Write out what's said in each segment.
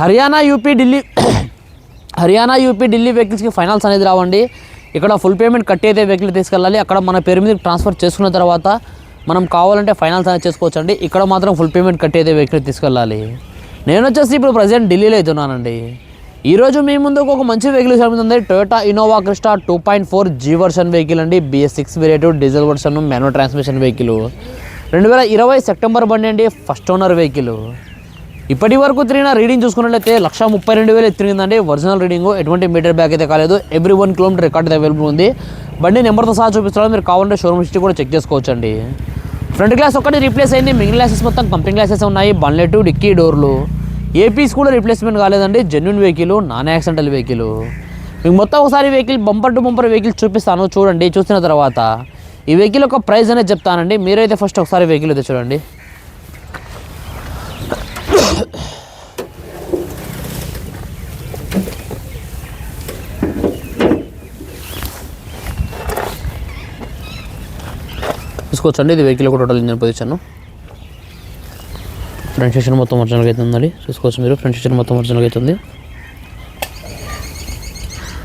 Haryana UP Delhi Haryana UP Delhi వెహికల్స్కి finance అనేది రావండి. ఇక్కడ ఫుల్ పేమెంట్ కట్టేదే వెహికల్ తీసుకెళ్ళాలి. అక్కడ మన పేరు మీద ట్రాన్స్ఫర్ చేసుకున్న తర్వాత మనం కావాలంటే ఫైనాన్స్ అనేది చేసుకోవచ్చు అండి ఇక్కడ మాత్రం ఫుల్ పేమెంట్ కట్టేదే వెహికల్ తీసుకెళ్ళాలి. నేను వచ్చేసి ఇప్పుడు ప్రజెంట్ ఢిల్లీలో అవుతున్నానండి ఈరోజు మీ ముందుకు ఒక మంచి వెహికల్ ఉంది. Toyota Innova Crysta two point four G version vehicle అండి. BS six variant diesel version manual transmission vehicle రెండు వేల ఇరవై సెప్టెంబర్ బండి అండి. ఫస్ట్ ఓనర్ వెహికల్ ఇప్పటి వరకు తిరిగిన రీడింగ్ చూసుకున్నట్లయితే లక్ష ముప్పై రెండు వేలు తిరిగిందండి. ఒరిజినల్ రీడింగ్ ఎటువంటి మీటర్ బ్యాక్ అయితే కాలేదు. Every one kilometre record available ఉంది. బండి నెంబర్తో సహా చూపిస్తాడు మీరు కావాలంటే షోరూమ్ హిస్టరీ కూడా చెక్ చేసుకోవచ్చండి. ఫ్రంట్ గ్లాస్ ఒక్కటి రీప్లేస్ అయింది. మిగిలిన గ్లాసెస్ మొత్తం కంపెనీ గ్లాసెస్ ఉన్నాయి. బన్లెట్ డిక్కీ డోర్లు. ఏపీస్ కూడా రీప్లేస్మెంట్ కాలేదండి. Genuine vehicle non accidental vehicle మీకు మొత్తం ఒకసారి vehicle bumper to bumper vehicle చూపిస్తాను. చూడండి చూసిన తర్వాత. ఈ వెహికల్ యొక్క ప్రైస్ అనేది చెప్తానండి. మీరైతే ఫస్ట్ ఒకసారి వెహికల్ అయితే చూడండి. చూసుకోవచ్చండి ఇది వెహికల్ కూడా total engine position front section మొత్తం ఒరిజినల్గా అయితే ఉందండి. చూసుకోవచ్చు మీరు. ఫ్రంట్ సెషన్ మొత్తం ఒరిజినల్గా ఉంది.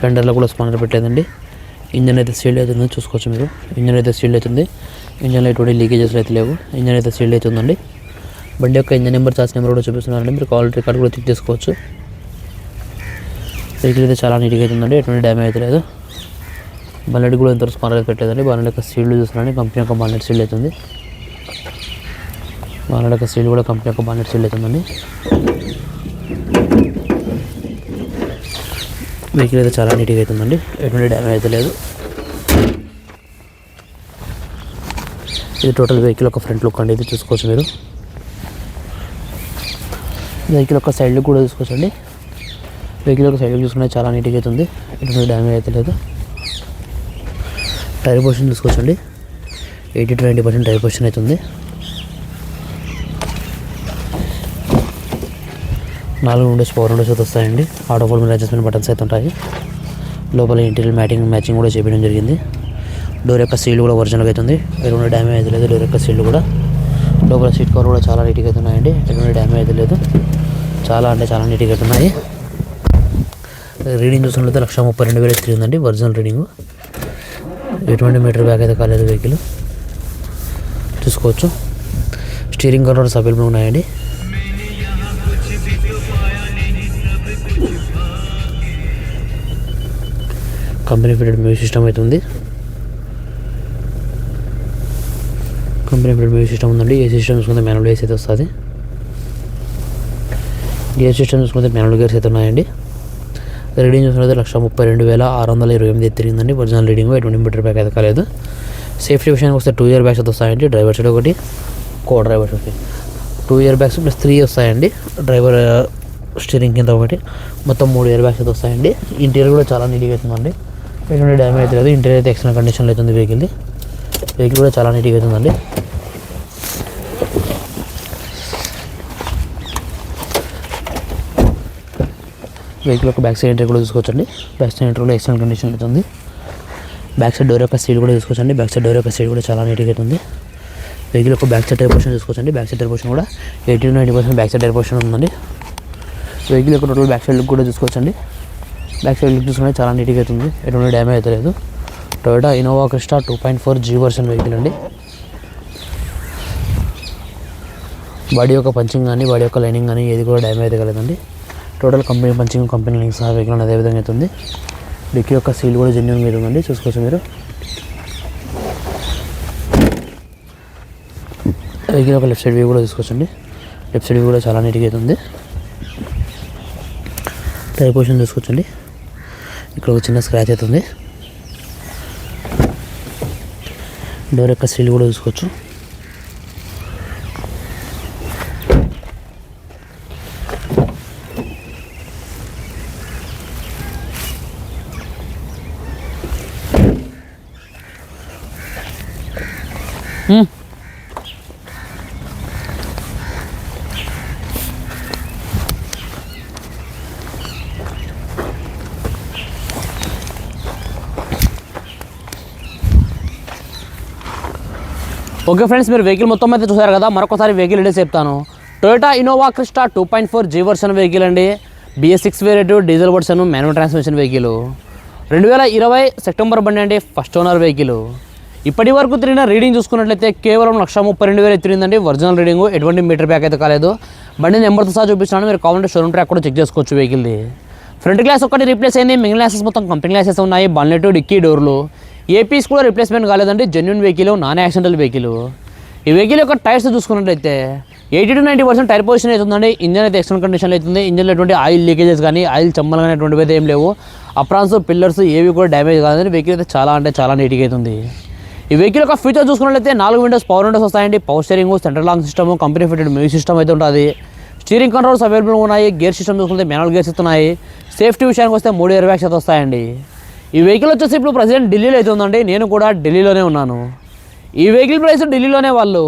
ఫెండర్లో కూడా స్పానర్ పెట్టేదండి ఇంజన్ అయితే సీల్డ్ అవుతుంది చూసుకోవచ్చు మీరు. ఇంజన్ అయితే సీల్డ్ అవుతుంది ఇంజన్లో ఎటువంటి లీకేజెస్ అయితే లేవు. ఇంజన్ అయితే సీల్డ్ అవుతుందండి బండి యొక్క ఇంజన్ నెంబర్ చార్జ్ నెంబర్ కూడా చూపిస్తున్నారండి. మీరు క్వాలిటీ రికార్డ్ కూడా చెక్ చేసుకోవచ్చు. వెహికల్ అయితే చాలా నీట్గా అవుతుందండి ఎటువంటి డ్యామేజ్ అయితే లేదు. బల్లెట్ కూడా ఎంత స్పానర్ అయితే పెట్టలేదండి బాలెట్ యొక్క సీల్డ్ చూస్తున్నారండి. కంపెనీ యొక్క బాలెట్ సీల్ అవుతుంది బాలెట్ యొక్క సీల్ కూడా కంపెనీ యొక్క బాలెట్ సీల్ అవుతుందండి వెహికల్ అయితే చాలా నీట్గా అవుతుందండి ఎటువంటి డ్యామేజ్ అయితే లేదు. ఇది టోటల్ వెహికల్ ఒక ఫ్రంట్ లుక్ అండి. ఇది చూసుకోవచ్చు మీరు. వెహికల్ ఒక సైడ్ లుక్ కూడా చూసుకోవచ్చండి. వెహికల్ ఒక సైడ్ లుక్ చూసుకుంటే చాలా నీట్గా అవుతుంది ఎటువంటి డ్యామేజ్ అయితే లేదు. టైర్ పొజిషన్ చూసుకోవచ్చండి. Eighty to ninety percent tyre position అవుతుంది నాలుగు విండోస్ పవర్ విండోస్ అయితే వస్తాయండి. ఆటో ఫోల్ మీద అడ్జస్ట్మెంట్ బటన్స్ అయితే ఉంటాయి. లోపల ఇంటీరియర్ మ్యాటింగ్ మ్యాచింగ్ కూడా చేయడం జరిగింది. డోర్ యొక్క సీల్ కూడా ఒరిజినల్గా అవుతుంది ఎటువంటి డ్యామేజ్ అయితే లేదు. డోర్ యొక్క సీల్ కూడా. లోపల సీట్ కవర్ కూడా చాలా నీట్గా అవుతున్నాయండి ఎటువంటి డ్యామేజ్ అయితే లేదు. చాలా అంటే చాలా నీట్గా ఉన్నాయి రీడింగ్ చూసినట్లయితే లక్ష ముప్పై రెండు వేలు తిరిగిందండి ఒరిజినల్ రీడింగ్ ఎటువంటి మీటర్ బ్యాక్ అయితే కాలేదు వెహికల్ చూసుకోవచ్చు. స్టీరింగ్ కంట్రోల్స్ అవైలబుల్ ఉన్నాయండి. కంపెనీ ఫిటెడ్ మ్యూజిక్ సిస్టమ్ అయితే ఉంది. కంపెనీ ఫిటెడ్ మ్యూజిక్ సిస్టమ్ ఉందండి. ఏ సిస్టమ్ చూసుకుంటే మ్యానువల్ ఏసీ అయితే వస్తుంది. గేర్ సిస్టమ్ చూసుకుంటే మ్యానువల్ గేర్స్ అయితే ఉన్నాయండి. రీడింగ్ చూసుకుంటే లక్ష ముప్పై రెండు వేల ఆరు వందల ఇరవై ఎనిమిది తిరిగిందండి. ఒరిజినల్ రీడింగ్ ఎటువంటి మీటర్ బ్యాక్ అయితే కాలేదు. సేఫ్టీ విషయానికి వస్తే టూ ఇయర్ బ్యాగ్స్ అయితే వస్తాయండి. డ్రైవర్ సైడ్ ఒకటి co driver side two airbags plus three వస్తాయండి. డ్రైవర్ స్టీరింగ్ కింద ఒకటి. మొత్తం మూడు ఇయర్ బ్యాగ్స్ అయితే వస్తాయండి. ఇంటీరియర్ కూడా చాలా నీట్గా అవుతుందండి ఎటువంటి డ్యామేజ్ లేదు. ఇంటీరియర్ అయితే ఎక్సలెంట్ కండిషన్లో అవుతుంది వెహికల్ది వెహికల్ కూడా చాలా నీట్గా అవుతుందండి వెహికల్ యొక్క బ్యాక్ సైడ్ ఎంట్రీ కూడా చూసుకోవచ్చండి. బ్యాక్ సైడ్ ఎంట్రీ కూడా ఎక్సలెంట్ కండిషన్ అవుతుంది బ్యాక్ సైడ్ డోర్ యొక్క సీల్ కూడా చూసుకోవచ్చండి. బ్యాక్ సైడ్ డోర్ యొక్క సీల్ కూడా చాలా నీట్గా అవుతుంది వెహికల్ యొక్క బ్యాక్ సైడ్ టైర్ పోర్షన్ చూసుకోవచ్చండి. బ్యాక్ సైడ్ టైర్ పోర్షన్ కూడా eighty to ninety percent back side tyre portion ఉందండి. వెహికల్ యొక్క టోటల్ బ్యాక్ సైడ్ లుక్ కూడా చూసుకోవచ్చండి. బ్యాక్ సైడ్ లుక్ చూసుకుంటే చాలా నీట్గా అవుతుంది ఎటువంటి డ్యామేజ్ అయితే లేదు. Toyota Innova Crysta two point four G version vehicle అండి. బాడీ యొక్క పంచింగ్ కానీ బాడీ యొక్క లైనింగ్ కానీ ఏది కూడా డ్యామేజ్ అయితే కలదండి. Total company punching company links ఆ వెహికల్ అదే విధంగా అవుతుంది డిక్కీ యొక్క సీల్ కూడా జెన్యున్ మీద ఉందండి చూసుకోవచ్చు మీరు. వెహికల్ ఒక లెఫ్ట్ సైడ్ వ్యూ కూడా చూసుకోవచ్చండి. లెఫ్ట్ సైడ్ వ్యూ కూడా చాలా నీట్గా అవుతుంది టైర్ పొజిషన్ చూసుకోవచ్చండి. ఇక్కడ ఒక చిన్న స్క్రాచ్ అవుతుంది డోర్ యొక్క సీల్ కూడా చూసుకోవచ్చు. ఓకే ఫ్రెండ్స్ మీరు వెహికల్ మొత్తం అయితే చూసారు కదా మరొకసారి వెహికల్ డీటెయిల్స్ చెప్తాను. Toyota Innova Crysta two point four G version vehicle అండి. BS six variant diesel version manual transmission vehicle రెండు వేల ఇరవై సెప్టెంబర్ బండి అండి ఫస్ట్ ఓనర్ వెహికల్ ఇప్పటి వరకు తిరిగిన రీడింగ్ చూసుకున్నట్లయితే కేవలం లక్ష ముప్పై రెండు వేలు తిరిగిందండి. ఒరిజినల్ రీడింగ్ ఎటువంటి మీటర్ బ్యాక్ అయితే కాలేదు. బండి నెంబర్తో సహా చూపిస్తున్నాను. మీరు కావాలంటే షోరూమ్ ట్రాక్ కూడా చెక్ చేసుకోవచ్చు వెహికల్ది ఫ్రంట్ గ్లాస్ ఒకటి రీప్లేస్ అయింది. మిగిలిన గ్లాసెస్ మొత్తం కంపెనీ గ్లాసెస్ ఉన్నాయి. బన్లెట్ డిక్కీ డోర్లు ఏపీస్ కూడా రీప్లేస్మెంట్ కాలేదండి. Genuine vehicle non accidental vehicle ఈ వెహికల్ యొక్క టైర్స్ చూసుకున్నట్లయితే eighty to ninety percent tyre position అవుతుందండి ఇంజన్ అయితే ఎక్సలెంట్ కండిషన్లో అవుతుంది. ఇంజన్లో ఎటువంటి ఆయిల్ లీకేజెస్ కానీ ఆయిల్ చమ్మలు కానీ అటువంటివి అయితే ఏం లేవు. అప్రాన్స్ పిల్లర్స్ ఏవి కూడా డ్యామేజ్ కాదండి వెహికల్ అయితే చాలా అంటే చాలా నీట్గా అవుతుంది ఈ వెహికల్ యొక్క ఫీచర్ చూసుకున్నట్లయితే నాలుగు విండోస్ పవర్ విండోస్ వస్తాయండి. Power steering central lock system company fitted music system అయితే ఉంటుంది. స్టీరింగ్ కంట్రోల్స్ అవైలబుల్ ఉన్నాయి. గేర్ సిస్టమ్ చూసుకుంటే మేనల్ గేర్స్ ఇస్తున్నాయి. సేఫ్టీ విషయానికి వస్తే మూడు ఇయర్ బ్యాగ్స్ అయితే వస్తాయండి. ఈ వెహికల్ వచ్చేసి ఇప్పుడు ప్రజెంట్ ఢిల్లీలో అయితే ఉందండి. నేను కూడా ఢిల్లీలోనే ఉన్నాను. ఈ వెహికల్ ప్రైస్ ఢిల్లీలోనే వాళ్ళు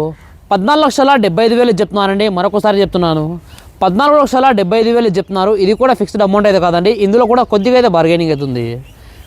పద్నాలుగు లక్షల డెబ్బై ఐదు వేలు చెప్తున్నారండి. మరొకసారి చెప్తున్నాను. పద్నాలుగు లక్షల డెబ్బై ఐదు వేలు చెప్తున్నారు. ఇది కూడా ఫిక్స్డ్ అమౌంట్ అయితే కాదండి. ఇందులో కూడా కొద్దిగా అయితే బార్గెనింగ్ అవుతుంది